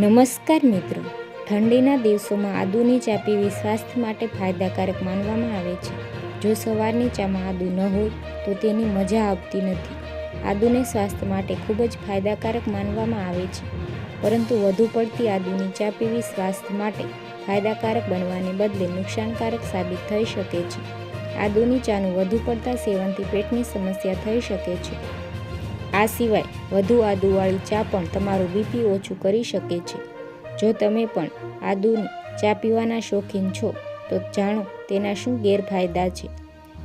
નમસ્કાર મિત્રો. ઠંડીના દિવસોમાં આદુની ચા પીવી સ્વાસ્થ્ય માટે ફાયદાકારક માનવામાં આવે છે. જો સવારની ચામાં આદુ ન હોય, તો તેની મજા આવતી નથી. આદુને સ્વાસ્થ્ય માટે ખૂબ જ ફાયદાકારક માનવામાં આવે છે. પરંતુ વધુ પડતી આદુની ચા પીવી સ્વાસ્થ્ય માટે ફાયદાકારક બનવાને બદલે નુકસાનકારક સાબિત થઈ શકે છે. આદુની ચાનું વધુ પડતા સેવનથી પેટની સમસ્યા થઈ શકે છે. આ સિવાય વધુ આદુવાળી ચા પણ તમારું બીપી ઓછું કરી શકે છે. જો તમે પણ આદુની ચા પીવાના શોખીન છો, તો જાણો તેના શું ગેરફાયદા છે.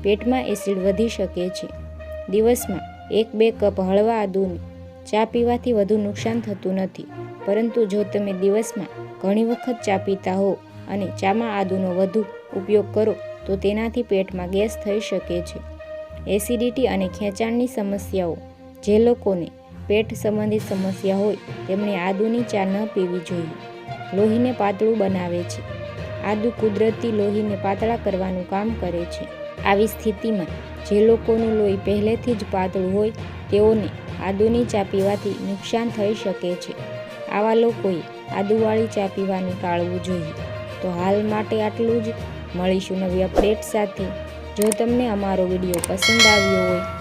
પેટમાં એસિડ વધી શકે છે. દિવસમાં એક બે કપ હળવા આદુની ચા પીવાથી વધુ નુકસાન થતું નથી. પરંતુ જો તમે દિવસમાં ઘણી વખત ચા પીતા હો અને ચામાં આદુનો વધુ ઉપયોગ કરો, તો તેનાથી પેટમાં ગેસ થઈ શકે છે. એસિડિટી અને ખેંચાણની સમસ્યાઓ જે લોકોને પેટ સંબંધિત સમસ્યા હોય, તેમણે આદુની ચા ન પીવી જોઈએ. લોહીને પાતળું બનાવે છે. આદુ કુદરતી લોહીને પાતળા કરવાનું કામ કરે છે. આવી સ્થિતિમાં જે લોકોનું લોહી પહેલેથી જ પાતળું હોય, તેઓને આદુની ચા પીવાથી નુકસાન થઈ શકે છે. આવા લોકોએ આદુવાળી ચા પીવાનું ટાળવું જોઈએ. તો હાલ માટે આટલું જ. મળીશું નવી અપડેટ સાથે. જો તમને અમારો વીડિયો પસંદ આવ્યો હોય